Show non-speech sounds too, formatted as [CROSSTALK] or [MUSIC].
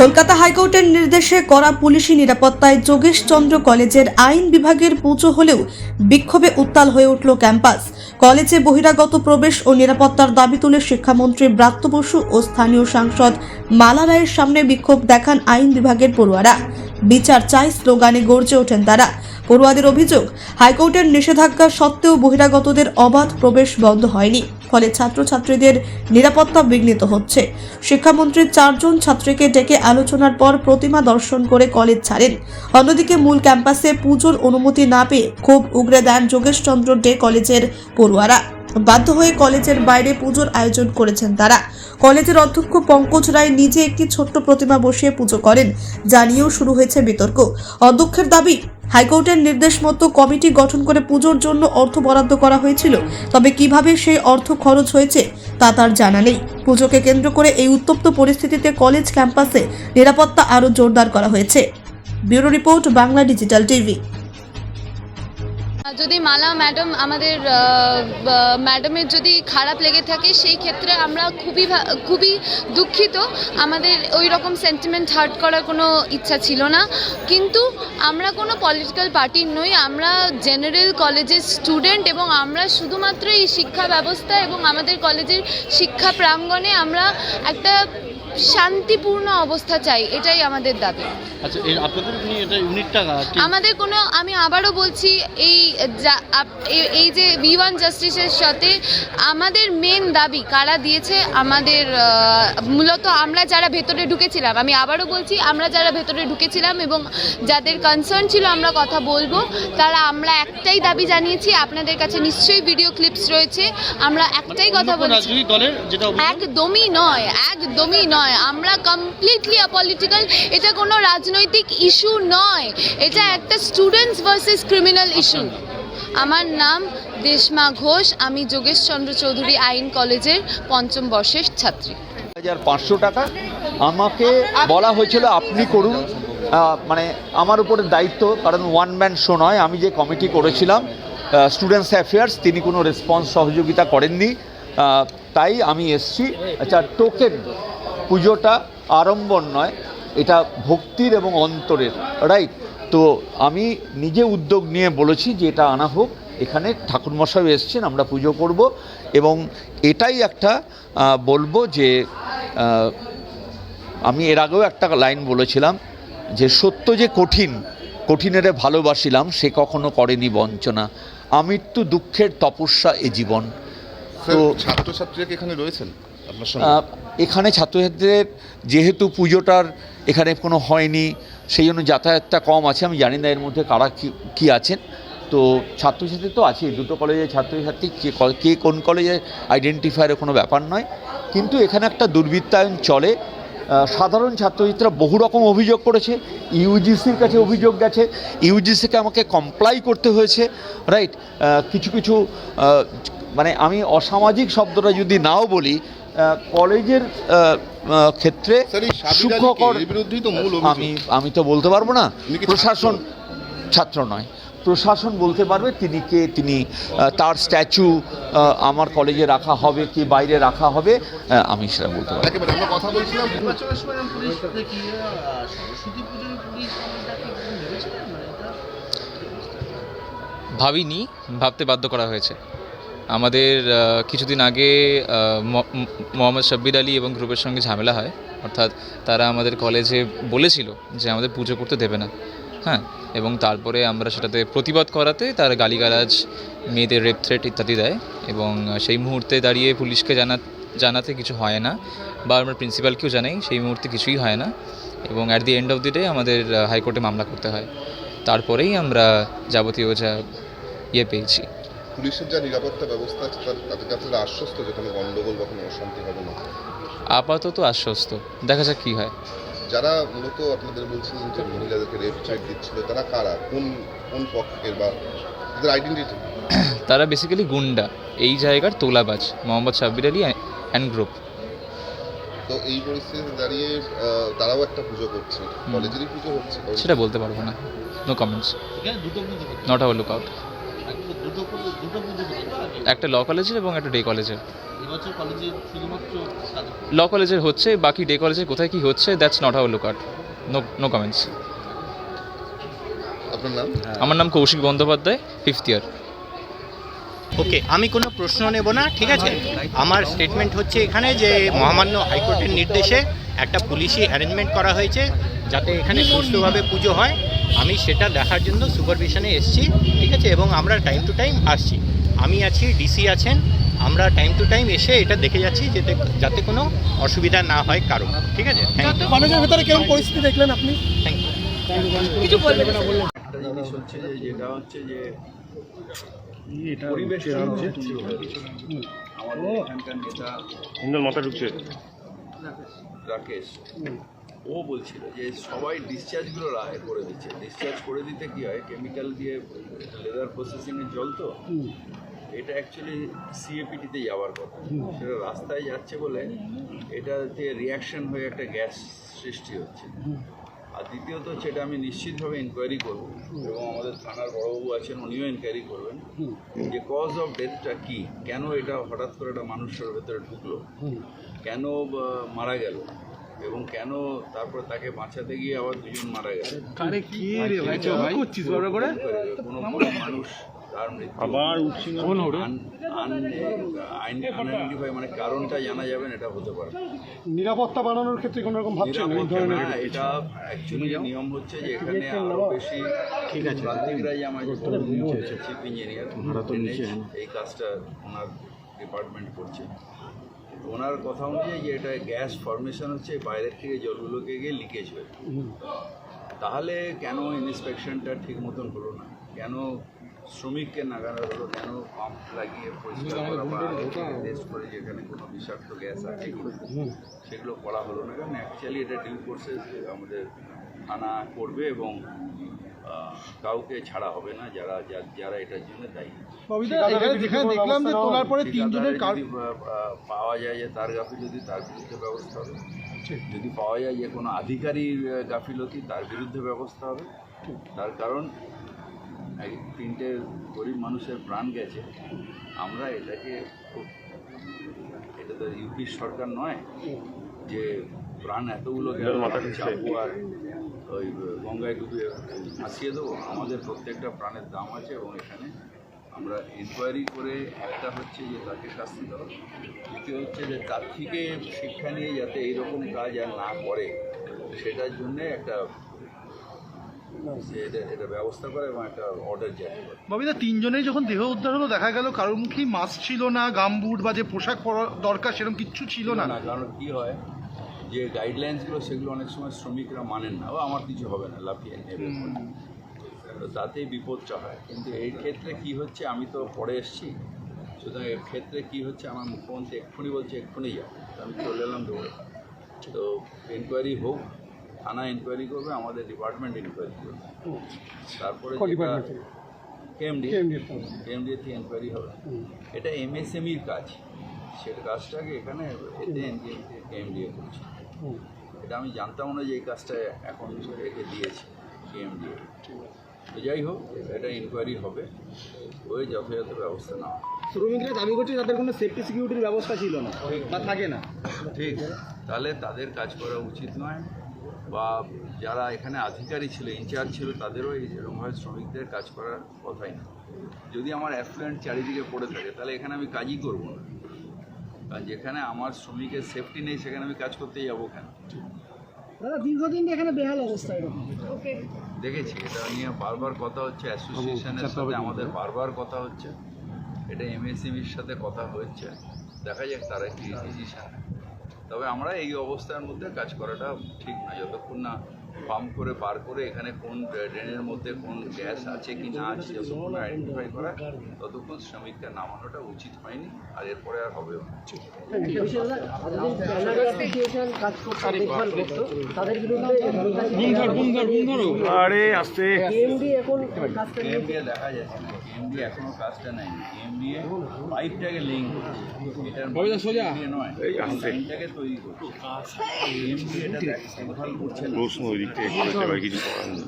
কলকাতা হাইকোর্টের নির্দেশে করা পুলিশি নিরাপত্তায় যোগেশ চন্দ্র কলেজের আইন বিভাগের পুজো হলেও বিক্ষোভে উত্তাল হয়ে উঠল ক্যাম্পাস। কলেজে বহিরাগত প্রবেশ ও নিরাপত্তার দাবি তুলে শিক্ষামন্ত্রী ব্রাত্য বসু ও স্থানীয় সাংসদ মালা রায়ের সামনে বিক্ষোভ দেখান আইন বিভাগের পড়ুয়ারা। বিচার চাই স্লোগানে গর্জে ওঠেন তারা। পড়ুয়াদের অভিযোগ, হাইকোর্টের নিষেধাজ্ঞা সত্ত্বেও বহিরাগতদের অবাধ প্রবেশ বন্ধ হয়নি। ফলে ছাত্রছাত্রীদের নিরাপত্তা বিঘ্নিত হচ্ছে। শিক্ষামন্ত্রীর চারজন ছাত্রীকে ডেকে আলোচনার পর প্রতিমা দর্শন করে কলেজ ছাড়েন। অন্যদিকে মূল ক্যাম্পাসে পুজোর অনুমতি না পেয়ে ক্ষোভ উগরে দেন যোগেশচন্দ্র ডে কলেজের পড়ুয়ারা। বাধ্য হয়ে কলেজের বাইরে পুজোর আয়োজন করেছেন তারা। কলেজের অধ্যক্ষ পঙ্কজ রায় নিজে একটি ছোট্ট প্রতিমা বসিয়ে পুজো করেন জানিয়েও শুরু হয়েছে বিতর্ক। অধ্যক্ষের দাবি, হাইকোর্টের নির্দেশ মতো কমিটি গঠন করে পুজোর জন্য অর্থ বরাদ্দ করা হয়েছিল, তবে কীভাবে সেই অর্থ খরচ হয়েছে তা তার জানা নেই। পুজোকে কেন্দ্র করে এই উত্তপ্ত পরিস্থিতিতে কলেজ ক্যাম্পাসে নিরাপত্তা আরও জোরদার করা হয়েছে। Bureau report, Bangla digital TV. যদি মালা ম্যাডাম আমাদের ম্যাডামের যদি খারাপ লেগে থাকে, সেই ক্ষেত্রে আমরা খুবই খুবই দুঃখিত। আমাদের ওই রকম সেন্টিমেন্ট হার্ট করার কোনো ইচ্ছা ছিল না। কিন্তু আমরা কোনো পলিটিক্যাল পার্টির নই, আমরা জেনারেল কলেজের স্টুডেন্ট এবং আমরা শুধুমাত্র এই শিক্ষা ব্যবস্থা এবং আমাদের কলেজের শিক্ষা প্রাঙ্গণে আমরা একটা শান্তিপূর্ণ অবস্থা চাই এটাই আমাদের দাবি। আচ্ছা আপনাদের এটা ইউনিটটা আমাদের কোনো আমি আবারও বলছি এই এই যে ভি ওয়ান জাস্টিসের সাথে আমাদের মেন দাবি কারা দিয়েছে আমাদের মূলত আমরা যারা ভেতরে ঢুকেছিলাম আমি আবারও বলছি আমরা যারা ভেতরে ঢুকেছিলাম এবং যাদের কনসার্ন ছিল আমরা কথা বলব তারা আমরা একটাই দাবি জানিয়েছি আপনাদের কাছে নিশ্চয়ই ভিডিও ক্লিপস রয়েছে আমরা একটাই কথা বলছি? একদমই নয় একদমই নয়। আমরা কমপ্লিটলি অপলিটিক্যাল এটা কোনো রাজনৈতিক ইস্যু নয়, এটা একটা স্টুডেন্টস ভার্সেস ক্রিমিনাল ইস্যু আমার নাম দেশমা ঘোষ, আমি যোগেশ চন্দ্র চৌধুরী আইন কলেজের পঞ্চম বর্ষের ছাত্রী। হাজার পাঁচশো টাকা আমাকে বলা হয়েছিল আপনি করুন মানে আমার উপরে দায়িত্ব, কারণ ওয়ান ম্যান শো নয়, আমি যে কমিটি করেছিলাম স্টুডেন্টস অ্যাফেয়ার্স তিনি কোনো রেসপন্স সহযোগিতা করেননি তাই আমি এসছি। আচ্ছা টোকেন পুজোটা আড়ম্বর নয় এটা ভক্তির এবং অন্তরের রাইট তো আমি নিজে উদ্যোগ নিয়ে বলেছি যে এটা আনা হোক এখানে ঠাকুরমশাই এসছেন আমরা পুজো করব এবং এটাই একটা বলব যে আমি এর আগেও একটা লাইন বলেছিলাম যে সত্য যে কঠিন কঠিনেরে ভালোবাসিলাম সে কখনো করেনি বঞ্চনা। আমৃত্যু দুঃখের তপস্যা এ জীবন। তো- ছাত্রছাত্রীরা কি এখানে রয়েছেন আপনার সঙ্গে? এখানে ছাত্রছাত্রীদের যেহেতু পুজোটার এখানে কোনো হয়নি, সেই জন্য যাতায়াতটা কম আছে, আমি জানি না এর মধ্যে কারা কি- আছেন। তো ছাত্রছাত্রী তো আছেই, দুটো কলেজের ছাত্রছাত্রী, কে কে কোন কলেজে আইডেন্টিফায়ারের কোনো ব্যাপার নয়। কিন্তু এখানে একটা দুর্বৃত্তায়ন চলে। সাধারণ ছাত্রছাত্রীরা বহু রকম অভিযোগ করেছে, ইউজিসির কাছে অভিযোগ গেছে, ইউজিসিকে আমাকে কমপ্লাই করতে হয়েছে রাইট কিছু কিছু মানে আমি অসামাজিক শব্দটা যদি নাও বলি কলেজের ক্ষেত্রে সূক্ষ্মকর বিরুদ্ধেই তো মূল আমি আমি তো বলতে পারব না। প্রশাসন ছাত্র নয়। প্রশাসন বলতে পারবে তিনি কে তিনি তার স্ট্যাচু আমার কলেজে রাখা হবে কি বাইরে রাখা হবে আমি সেটা বলতে পারব মানে এটা ভাবিনি ভাবতে বাধ্য করা হয়েছে। আমাদের কিছুদিন আগে মোহাম্মদ শাব্বির আলী এবং গ্রুপের সঙ্গে ঝামেলা হয়। অর্থাৎ তারা আমাদের কলেজে বলেছিল যে আমাদের পুজো করতে দেবে না। হ্যাঁ? এবং তারপরে আমরা সেটাতে প্রতিবাদ করাতে তার গালিগালাজ, মেয়েদের রেপ থ্রেট ইত্যাদি দেয় এবং সেই মুহূর্তে দাঁড়িয়ে পুলিশকে জানা, জানাতে কিছু হয় না বা আমরা প্রিন্সিপালকেও জানাই, সেই মুহূর্তে কিছুই হয় না এবং at the end of the day আমাদের হাইকোর্টে মামলা করতে হয়। তারপরেই আমরা যাবতীয় যা ইয়ে পেয়েছি। পুলিশের যা নিরাপত্তা ব্যবস্থা আছে তার তাতে আপনারা আশ্বস্ত যে কোনো গন্ডগোল বা কোনো অশান্তি হবে না? আপাতত আশ্বস্ত। দেখা যাক কী হয়। যারা মূলত আপনাদের বলছিলেন যে মহিলাদেরকে রেপ চাইট দিচ্ছিল তারা কারা? কোন কোন পক্ষের বা তাদের আইডেন্টিটি [COUGHS] তারা বেসিক্যালি গুন্ডা। এই জায়গার তোলাবাজ মোহাম্মদ সাব্বির আলী অ্যান্ড গ্রুপ তো এই পরিস্থিতিতে দাঁড়িয়ে তারাও একটা পুজো করছে। কলেজেরই পুজো হচ্ছে সেটা বলতে পারব না। No comments not our look out একটা ল কলেজের এবং একটা ডে কলেজের। এবছর কলেজে শুধুমাত্র সাদা ল কলেজের হচ্ছে বাকি ডে কলেজে কোথায় কি হচ্ছে that's not how look at no no comments আপনার নাম? আমার নাম Koushik Bandyopadhyay fifth year okay আমি কোনো প্রশ্ন নেব না ঠিক আছে? আমার স্টেটমেন্ট হচ্ছে এখানে যে মহামান্য হাইকোর্টের নির্দেশে একটা পুলিশি অ্যারেঞ্জমেন্ট করা হয়েছে যাতে এখানে সুস্থভাবে পুজো হয়। আমি সেটা দেখার জন্য সুপারভিশনে এসেছি ঠিক আছে? এবং আমরা টাইম টু টাইম আসছি। আমি আছি ডিসি আছেন আমরা টাইম টু টাইম এসে এটা দেখে যাচ্ছি যাতে যাতে কোনো অসুবিধা না হয় কারও। ঠিক আছে? কলেজের ভেতরে কেমন পরিস্থিতি দেখলেন আপনি? থ্যাংক ইউ একটা জিনিস হচ্ছে যে যেটা হচ্ছে যে পরিবেশ আমাদের এখানকার নেতা মাথা ঢুকছে। রাকেশ ও বলছিল যে সবাই ডিসচার্জগুলো রায় করে দিচ্ছে। ডিসচার্জ করে দিতে কী হয়? কেমিক্যাল দিয়ে লেদার প্রসেসিংয়ের জল তো? এটা অ্যাকচুয়ালি সিএপিটিতে যাওয়ার কথা। সেটা রাস্তায় যাচ্ছে বলে এটাতে রিয়াকশন হয়ে একটা গ্যাস সৃষ্টি হচ্ছে। আর দ্বিতীয়ত সেটা আমি নিশ্চিতভাবে ইনকোয়ারি করব। এবং আমাদের থানার বড়বাবু আছেন উনিও ইনকোয়ারি করবেন যে কজ অফ ডেথটা কি? কেন এটা হঠাৎ করে একটা মানুষের ভেতরে ঢুকলো? কেন মারা গেল? এবং কেন তারপর তাকে বাঁচাতে গিয়ে আবার দুজন মারা গেল? কোনো মানুষ তার আবার উঠছি আনআইডেন্টিফাই মানে কারণটা জানা যাবে এটা হতে পারে। নিরাপত্তা বাড়ানোর ক্ষেত্রে কোনো রকম ভাবছেন এই ধরনের এটা অ্যাকচুয়ালি নিয়ম হচ্ছে যে এখানে আরও বেশি ঠিক আছে। প্রান্তিকরাই আমার চিফ ইঞ্জিনিয়ার এই কাজটা ওনার ডিপার্টমেন্ট করছে। ওনার কথা অনুযায়ী যে এটা গ্যাস ফর্মেশন হচ্ছে বাইরের থেকে জলগুলোকে গিয়ে লিকেজ হয়ে তাহলে কেন ইন্সপেকশনটা ঠিক মতন হলো না? কেন শ্রমিককে নাগানো হলো কেন পাম্প লাগিয়ে পরিষ্কার করা বা টেস্ট করে যেখানে কোনো বিষাক্ত গ্যাস আছে সেগুলো করা হলো না। কারণ অ্যাকচুয়ালি এটা ডিউ প্রসেস আমাদের থানা করবে এবং কাউকে ছাড়া হবে না যারা যারা এটার জন্য দায়ী। দেখলাম যে তোলার পরে আহ, পাওয়া যায় যে তার গাফিলতি তার বিরুদ্ধে ব্যবস্থা হবে। যদি পাওয়া যায় যে কোনো আধিকারিক গাফিলতি তার বিরুদ্ধে ব্যবস্থা হবে। তার কারণ এই তিনটে গরিব মানুষের প্রাণ গেছে। আমরা এটাকে খুব এটা তো ইউপির সরকার নয় যে প্রাণ এতগুলো গেল চাপু আর ওই গঙ্গায় ডুবিয়ে ভাসিয়ে দেবো। আমাদের প্রত্যেকটা প্রাণের দাম আছে এবং এখানে আমরা ইনকোয়ারি করে একটা হচ্ছে যে তাকে শাস্তি দেওয়া। দ্বিতীয় হচ্ছে যে তার থেকে শিক্ষা নিয়ে যাতে এইরকম কাজ আর না করে সেটার জন্যে একটা যে এটা এটা ব্যবস্থা করে এবং একটা অর্ডার জারি করে। ববিদা তিনজনেই যখন দেহ উদ্ধার হলো দেখা গেল কারোর মুখেই মাস্ক ছিল না গামবুট বা যে পোশাক পরা দরকার সেরকম কিচ্ছু ছিল না। না কারণ কি হয় যে গাইডলাইন্সগুলো সেগুলো অনেক সময় শ্রমিকরা মানেন না। ও আমার কিছু হবে না লাফিয়ে নেবে। তাতেই বিপদটা হয়। কিন্তু এই ক্ষেত্রে কি হচ্ছে আমি তো পরে এসেছি। সুতরাং এর ক্ষেত্রে কি হচ্ছে আমার মুখ্যমন্ত্রী এক্ষুনি বলছে এক্ষুনি যাও। আমি চলে এলাম দৌড়ে। তো এনকোয়ারি হোক থানা এনকোয়ারি করবে আমাদের ডিপার্টমেন্ট এনকোয়ারি করবে। তারপরে কেএমডি কেএমডি থেকে এনকোয়ারি হবে। এটা এমএসএমইর কাজ। সেটা কাজটাকে এখানে এতে কেএমডিএ করছে। এটা আমি জানতাম না যে এই কাজটা এখন রেখে দিয়েছে কেএমডিএ তো যাই হোক এটা ইনকোয়ারি হবে। ওই যথাযথ ব্যবস্থা নেওয়া। শ্রমিকরা দাবি করছে তাদের কোনো সেফটি সিকিউরিটির ব্যবস্থা ছিল না? বা থাকে না। ঠিক। তাহলে তাদের কাজ করা উচিত নয়। বা যারা এখানে আধিকারী ছিল ইনচার্জ ছিল তাদেরও এই এরকমভাবে শ্রমিকদের কাজ করার কথাই না। যদি আমার অ্যাফ্লুয়েন্ট চারিদিকে পড়ে থাকে তাহলে এখানে আমি কাজই করব না। কারণ যেখানে আমার শ্রমিকের সেফটি নেই সেখানে আমি কাজ করতে যাব কেন? দাদা দীর্ঘদিন এখানে বেহাল অবস্থা দেখেছি এটা নিয়ে বারবার কথা হচ্ছে অ্যাসোসিয়েশনের সাথে আমাদের বারবার কথা হচ্ছে। এটা এমএসএমইর সাথে কথা হচ্ছে দেখা যাক তারা কি ডিসিশন তবে আমরা এই অবস্থার মধ্যে কাজ করাটা ঠিক না যতক্ষণ না পাম্প করে বার করে এখানে কোন ড্রেনের মধ্যে কোন গ্যাস আছে কি না আছে যতক্ষণ আইডেন্টিফাই করা। ততক্ষণ শ্রমিককে নামানোটা উচিত হয়নি আর এরপরে আর হবেও না। আরে আসতে কেএমডিএ দেখা যাচ্ছে না। কেএমডি এখনও কাজটা নেয়নি কেএমডিএ পাইপটাকে লিঙ্ক সোজা। নয় লাইনটাকে তৈরি করছে। কেএমডি এটা দেখভাল করছে না দিক থেকে করেছে এবার কিছু করার নেই